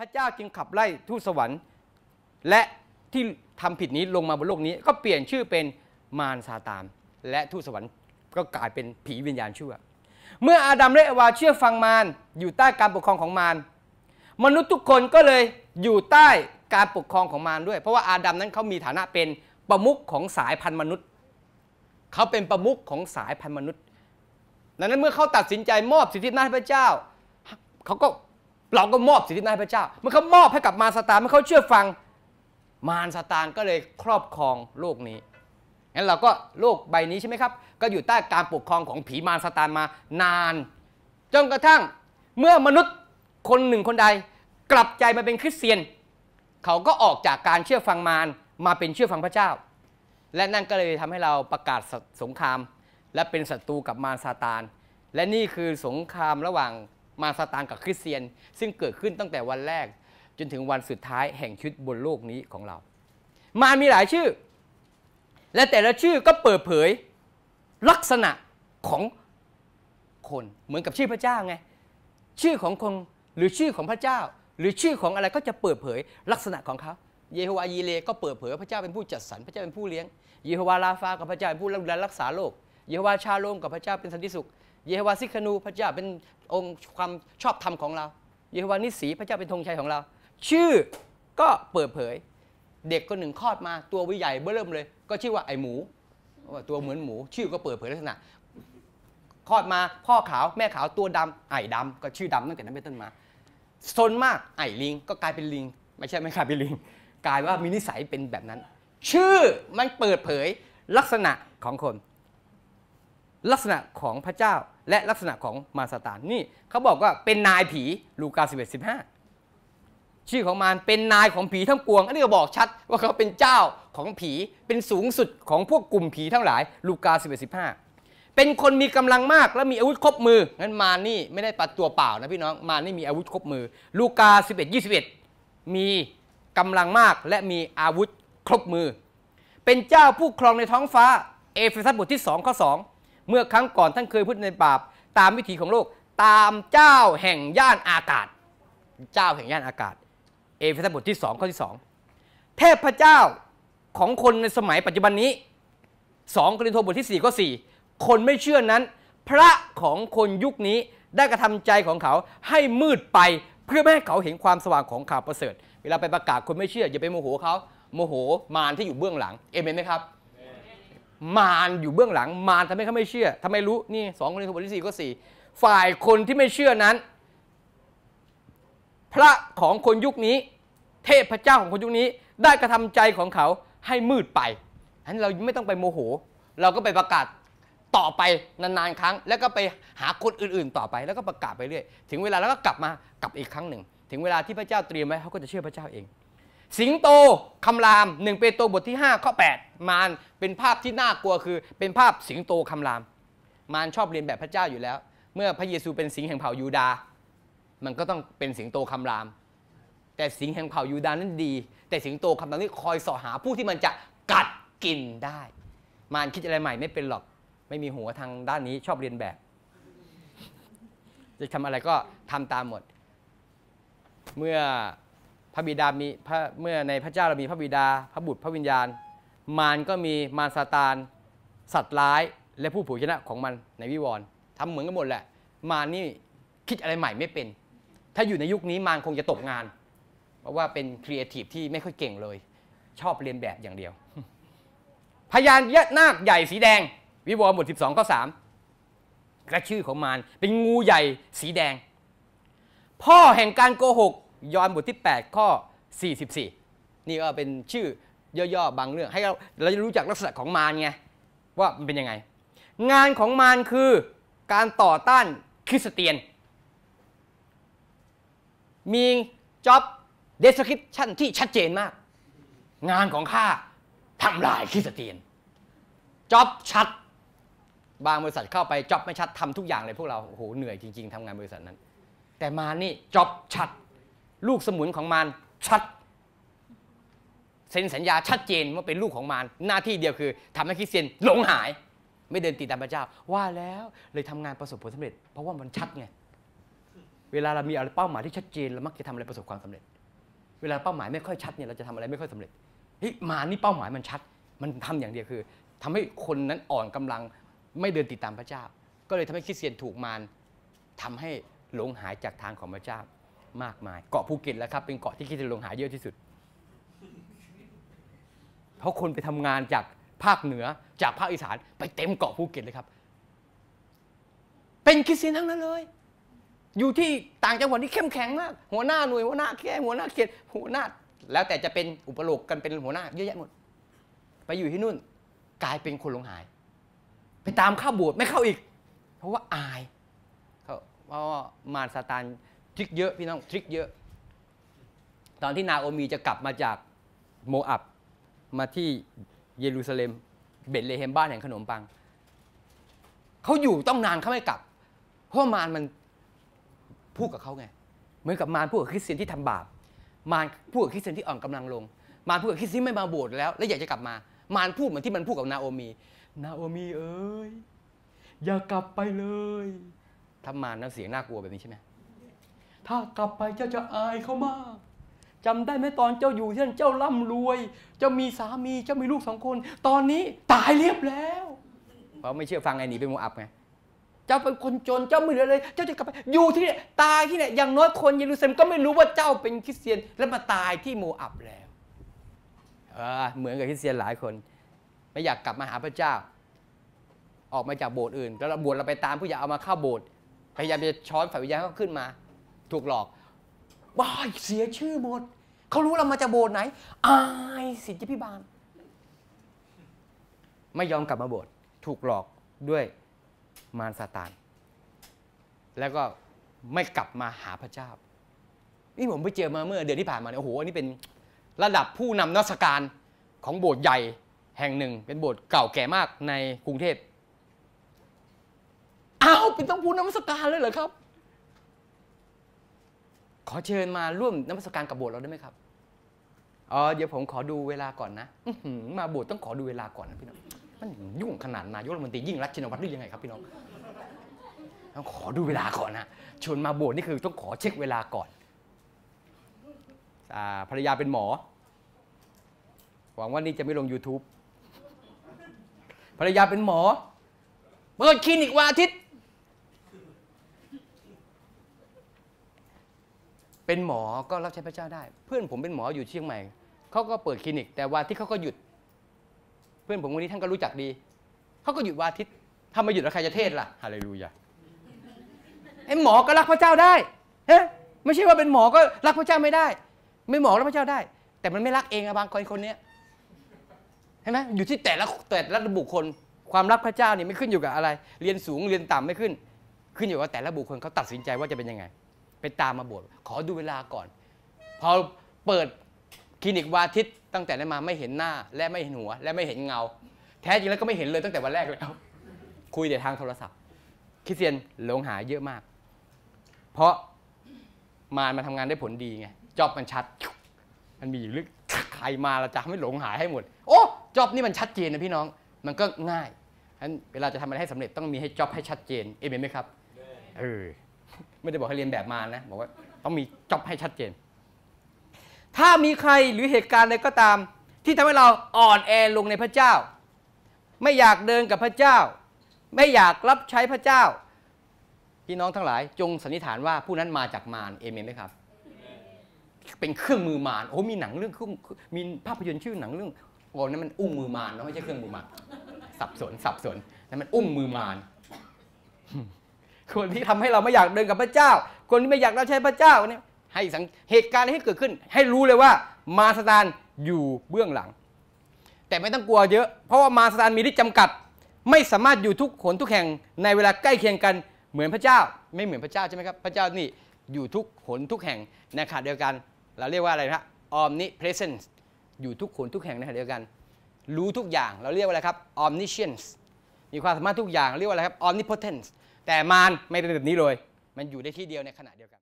พระเจ้าจึงขับไล่ทูตสวรรค์ และที่ทำผิดนี้ลงมาบนโลกนี้ ก็เปลี่ยนชื่อเป็นมารซาตานและทูตสวรรค์ก็กลายเป็นผีวิญญาณชั่ว เมื่ออาดัมและเอวาเชื่อฟังมารอยู่ใต้การปกครองของมารมนุษย์ทุกคนก็เลยอยู่ใต้การปกครองของมารด้วย เพราะว่าอาดัมนั้นเขามีฐานะเป็นประมุขของสายพันธุ์มนุษย์เขาเป็นประมุขของสายพันธุ์มนุษย์ดังนั้นเมื่อเขาตัดสินใจมอบสิทธิอำนาให้พระเจ้าเขาก็ เราก็มอบสิทธิอำนาจให้พระเจ้า เมื่อเขามอบให้กับมารซาตานเมื่อเขาเชื่อฟัง มารซาตานก็เลยครอบครองโลกนี้งั้นเราก็โลกใบนี้ใช่ไหมครับ ก็อยู่ใต้การปกครองของผีมารซาตานมานานจนกระทั่งเมื่อมนุษย์คนหนึ่งคนใด กลับใจมาเป็นคริสเตียน เขาก็ออกจากการเชื่อฟังมารมาเป็นเชื่อฟังพระเจ้า และนั่นก็เลยทำให้เราประกาศสงคราม และเป็นศัตรูกับมารซาตาน และนี่คือสงครามระหว่าง มารซาตานกับคริสเตียน ซึ่งเกิดขึ้นตั้งแต่วันแรกจนถึงวันสุดท้ายแห่งชีวิตบนโลกนี้ของเรา มารมีหลายชื่อ และแต่ละชื่อก็เปิดเผยลักษณะของคนเหมือนกับชื่อพระเจ้าไง ชื่อของคนหรือชื่อของพระเจ้า หรือชื่อของอะไรก็จะเปิดเผยลักษณะของเขาเยโฮวายีเลก็เปิดเผยพระเจ้าเป็นผู้จัดสรรพระเจ้าเป็นผู้เลี้ยงเยโฮวาลาฟากับพระเจ้าเป็นผู้ดูแลรักษาโลกเยโฮวาชาโลมกับพระเจ้าเป็นสันติสุข เยโฮวาซิคานูพระเจ้าเป็น องค์ความชอบธรรมของเรา เยโฮวานิสีพระเจ้าเป็นธงชัยของเรา ชื่อก็เปิดเผย เด็กคนหนึ่งคลอดมาตัววิใหญ่เบื้อเริ่มเลย ก็ชื่อว่าไอหมูว่าตัวเหมือนหมู ชื่อก็เปิดเผยลักษณะคลอดมาพ่อขาวแม่ขาวตัวดำไอ้ดำก็ชื่อดำตั้งแต่นั้นเป็นต้นมาซนมากไอลิง ก็กลายเป็นลิง ไม่ใช่ไม่กลายเป็นลิง กลายว่ามีนิสัยเป็นแบบนั้น ชื่อมันเปิดเผยลักษณะของคน ลักษณะของพระเจ้าและลักษณะของมารซาตานนี่เขาบอกว่าเป็นนายผีลูกาสิบเอ็ดสิบห้าชื่อของมารเป็นนายของผีทั้งปวง อันนี้ก็บอกชัดว่าเขาเป็นเจ้าของผีเป็นสูงสุดของพวกกลุ่มผีทั้งหลายลูกาสิบเอ็ดสิบห้าเป็นคนมีกำลังมากและมีอาวุธครบมืองั้นมารนี่ไม่ได้ปัดตัวเปล่านะพี่น้องมารนี่มีอาวุธครบมือ ลูกาสิบเอ็ดยี่สิบเอ็ดมีกำลังมากและมีอาวุธครบมือ เป็นเจ้าผู้ครองในท้องฟ้า เอเฟซัสบทที่2ข้อ2 เมื่อครั้งก่อนท่านเคยพูดในบาปตามวิถีของโลก ตามเจ้าแห่งย่านอากาศ เจ้าแห่งย่านอากาศ เอเฟซัสบทที่2ข้อที่ 2 เทพเจ้าของคนในสมัยปัจจุบันนี้2กรินโทบทที่4ข้อ4คนไม่เชื่อนั้น พระของคนยุคนี้ได้กระทำใจของเขาให้มืดไปเพื่อไม่ให้เขาเห็นความสว่างของข่าวประเสริฐ เวลาไปประกาศคนไม่เชื่ออย่าไปโมโหเขาโมโหมารที่อยู่เบื้องหลังเอเมนไหมครับ มารอยู่เบื้องหลังมารทำให้เขาไม่เชื่อทำไมรู้นี่สองคนในบทที่สี่ก็สี่ฝ่ายคนที่ไม่เชื่อนั้น พระของคนยุคนี้ เทพเจ้าของคนยุคนี้ ได้กระทำใจของเขาให้มืดไปฉะนั้นเราไม่ต้องไปโมโห เราก็ไปประกาศต่อไปนานๆครั้ง แล้วก็ไปหาคนอื่นๆต่อไป แล้วก็ประกาศไปเรื่อย ถึงเวลาแล้วก็กลับมากลับอีกครั้งหนึ่ง ถึงเวลาที่พระเจ้าเตรียมไว้เขาก็จะเชื่อพระเจ้าเอง สิงโตคำรามหนึ่งเปโตรบทที่5ข้อ8มารเป็นภาพที่น่ากลัวคือ เป็นภาพสิงโตคำราม มารชอบเรียนแบบพระเจ้าอยู่แล้ว เมื่อพระเยซูเป็นสิงแห่งเผ่ายูดาห์มันก็ต้องเป็นสิงโตคำราม แต่สิงแห่งเผ่ายูดาห์นั้นดี แต่สิงโตคำรามนี่คอยสาะหาผู้ที่มันจะกัดกินได้ มารคิดอะไรใหม่ไม่เป็นหรอก ไม่มีหัวทางด้านนี้ชอบเรียนแบบ จะทำอะไรก็ทำตามหมด เมื่อ พระบิดามีพระเมื่อในพระเจ้าเรามีพระบิดา พระบุตรพระวิญญาณ มารก็มีมารซาตาน สัตว์ร้ายและผู้ผู้ชนะของมันในวิวรณ์ทำเหมือนกันหมดแหละ มารนี่คิดอะไรใหม่ไม่เป็น ถ้าอยู่ในยุคนี้มารคงจะตกงาน เพราะว่าเป็นครีเอทีฟที่ไม่ค่อยเก่งเลย ชอบเรียนแบบอย่างเดียว พยานยะนาคใหญ่สีแดง วิวรณ์บท 12ข้อ3และชื่อของมารเป็นงูใหญ่สีแดง พ่อแห่งการโกหก ยอห์นบทที่ 8 ข้อ 44 นี่ก็เป็นชื่อย่อๆบางเรื่อง ให้เราเราจะรู้จักลักษณะของมารไงว่ามันเป็นยังไง งานของมารคือการต่อต้านคริสเตียน มีจ็อบเดสคริปชั่นที่ชัดเจนมาก งานของข้าทำลายคริสเตียนจ็อบชัด บางบริษัทเข้าไปจ็อบไม่ชัดทำทุกอย่างเลยพวกเราโอ้โหเหนื่อยจริง ๆทำงานบริษัทนั้น แต่มานี่จ็อบชัด ลูกสมุนของมารชัดเซ็นสัญญาชัดเจนว่าเป็นลูกของมารหน้าที่เดียวคือทำให้คริสเตียนหลงหาย ไม่เดินติดตามพระเจ้า ว่าแล้วเลยทำงานประสบผลสำเร็จ เพราะว่ามันชัดไงเวลาเรามีอะไรเป้าหมายที่ชัดเจนเรามักจะทำอะไรประสบความสำเร็จ เวลาเป้าหมายไม่ค่อยชัดเนี่ยเราจะทำอะไรไม่ค่อยสำเร็จเฮ้ยมานี่เป้าหมายมันชัด มันทำอย่างเดียวคือทำให้คนนั้นอ่อนกำลังไม่เดินติดตามพระเจ้า ก็เลยทำให้คริสเตียนถูกมารทำให้หลงหายจากทางของพระเจ้า มากมาย เกาะภูเก็ตแล้วครับ เป็นเกาะที่คริสเตียนลงหายเยอะที่สุด เพราะคนไปทำงานจากภาคเหนือจากภาคอีสานไปเต็มเกาะภูเก็ตเลยครับ เป็นคริสเตียนทั้งนั้นเลย อยู่ที่ต่างจังหวัดที่เข้มแข็งมาก หัวหน้าหน่วยหัวหน้าแค่หัวหน้าเขตหัวหน้า แล้วแต่จะเป็นอุปโลกกันเป็นหัวหน้าเยอะแยะหมด ไปอยู่ที่นู่นกลายเป็นคนหลงหาย ไปตามข้าบสถ์ไม่เข้าอีก เพราะว่าอายเขาเพราะว่ามารซาตาน ทริกเยอะพี่น้องทริกเยอะ ตอนที่นาโอมีจะกลับมาจากโมอับมาที่เยรูซาเล็ม เบธเลเฮมบ้านแห่งขนมปังเขาอยู่ต้องนานเขาไม่กลับ เพราะมารมันพูดกับเขาไง เหมือนกับมารพูดกับคริสเตียนที่ทำบาป มารพูดกับคริสเตียนที่อ่อนกำลังลง มารพูดกับคริสเตียนที่ไม่มาโบสถ์แล้ว แล้วอยากจะกลับมา มารพูดเหมือนที่มันพูดกับนาโอมี นาโอมีเอ้ยอย่ากลับไปเลยถ้ามารนั้นเสียงน่ากลัวแบบนี้ใช่ไหม ถ้ากลับไปเจ้าจะอายเขามากจำได้ไหมตอนเจ้าอยู่ที่นั่นเจ้าร่ำรวย เจ้ามีสามีเจ้ามีลูกสองคน ตอนนี้ตายเรียบแล้วเพราะไม่เชื่อฟังไงหนีไปโมอับไงเจ้าเป็นคนจนเจ้าไม่เหลือเลย เจ้าจะกลับไปอยู่ที่นี่ตายที่นี่อย่างน้อยคนเยรูซาเล็มก็ไม่รู้ว่าเจ้าเป็นคริสเตียน แล้วมาตายที่โมอับแล้วเออเหมือนกับคริสเตียนหลายคน ไม่อยากกลับมาหาพระเจ้า ออกมาจากโบสถ์อื่น แล้วเราบวชเราไปตามผู้อยากเอามาเข้าโบสถ์พยายามจะช้อนฝ่ายวิญญาณเขาขึ้นมา ถูกหลอกว้ายเสียชื่อหมดเขารู้เรามาจากโบสถ์ไหน อายสิทธิพิบาล ไม่ยอมกลับมาโบสถ์ถูกหลอกด้วยมารซาตาน แล้วก็ไม่กลับมาหาพระเจ้า นี่ผมไปเจอมาเมื่อเดือนที่ผ่านมาเนี่ยโอ้โหอันนี้เป็นระดับผู้นำนักสการของโบสถ์ใหญ่แห่งหนึ่ง เป็นโบสถ์เก่าแก่มากในกรุงเทพอ้าวเป็นต้องผู้นำนักสการเลยเหรอครับ ขอเชิญมาร่วมนมัสการกับโบสถ์เราได้ไหมครับอ๋อเดี๋ยวผมขอดูเวลาก่อนนะมาโบสถ์ต้องขอดูเวลาก่อนนะพี่น้องมันยุ่งขนาดนายกรัฐมนตรียิ่งรักชินวัตรได้ยังไงครับพี่น้องต้องขอดูเวลาก่อนนะชวนมาโบสถ์นี่คือต้องขอเช็คเวลาก่อนอาภรรยาเป็นหมอ หวังว่านี่จะไม่ลง YouTube ภรรยาเป็นหมอ เปิดคลินิกวันอาทิตย์ เป็นหมอก็รับใช้พระเจ้าได้ เพื่อนผมเป็นหมออยู่เชียงใหม่เขาก็เปิดคลินิก แต่วันอาที่เขาก็หยุด เพื่อนผมคนนี้ท่านก็รู้จักดีเขาก็หยุดวันอาทิตย์ถ้าไม่หยุดแล้วใครจะเทศล่ะฮาเลลูยาไอ้หมอก็รักพระเจ้าได้เฮ้ไม่ใช่ว่าเป็นหมอก็รักพระเจ้าไม่ได้ ไม่หมอรักพระเจ้าได้ แต่มันไม่รักเองอะบางคนคนเนี้ยเห็นไหมอยู่ที่แต่ละแต่ละบุคคลความรักพระเจ้านี่ไม่ขึ้นอยู่กับอะไร เรียนสูงเรียนต่ำไม่ขึ้น ขึ้นอยู่กับแต่ละบุคคลเขาตัดสินใจว่าจะเป็นยังไง ไปตามมาบวชขอดูเวลาก่อน พอเปิดคลินิกวานอาทิตย์ตั้งแต่นั้นมาไม่เห็นหน้า และไม่เห็นหัว และไม่เห็นเงา แท้จริงแล้วก็ไม่เห็นเลยตั้งแต่วันแรกแล้ว คุยแต่ทางโทรศัพท์คริสเตียนหลงหาเยอะมาก เพราะมารมาทำงานได้ผลดีไงจอบมันชัด มันมีอยู่ลึกใครมาเราจะไม่หลงหายให้หมด โอ้จอบนี่มันชัดเจนนะพี่น้อง มันก็ง่ายฉะนั้นเวลาจะทำอะไรให้สำเร็จต้องมีให้จอบให้ชัดเจนเอเมนไหมครับเออ ไม่ได้บอกให้เรียนแบบมานะบอกว่าต้องมีจ็อบให้ชัดเจน ถ้ามีใครหรือเหตุการณ์ใดก็ตาม ที่ทำให้เราอ่อนแอลงในพระเจ้า ไม่อยากเดินกับพระเจ้า ไม่อยากรับใช้พระเจ้า พี่น้องทั้งหลาย จงสันนิษฐานว่าผู้นั้นมาจากมารเอเมนไหมครับ เป็นเครื่องมือมารโอ้มีหนังเรื่องเครื่องมีภาพยนตร์ชื่อหนังเรื่องโอ้นั่นมันอุ้งมือมารนะไม่ใช่เครื่องมือมารสับสนสับสนนั่นมันอุ้งมือมาร คนที่ทำให้เราไม่อยากเดินกับพระเจ้า คนที่ไม่อยากรับใช้พระเจ้าเนี่ยให้สังเหตุการณ์ที่เกิดขึ้น ให้รู้เลยว่ามาสตานอยู่เบื้องหลัง แต่ไม่ต้องกลัวเยอะ เพราะว่ามาสตานมีฤทธิ์จำกัด ไม่สามารถอยู่ทุกขนทุกแห่งในเวลาใกล้เคียงกันเหมือนพระเจ้า ไม่เหมือนพระเจ้าใช่ไหมครับพระเจ้านี่อยู่ทุกขนทุกแห่งในขณะเดียวกัน เราเรียกว่าอะไรนะ omnipresence อยู่ทุกขนทุกแห่งในขณะเดียวกัน รู้ทุกอย่างเราเรียกว่าอะไรครับ omniscience มีความสามารถทุกอย่างเรียกว่าอะไรครับ omnipotence แต่มารไม่เป็นแบบนี้เลย มันอยู่ได้ที่เดียวในขณะเดียวกัน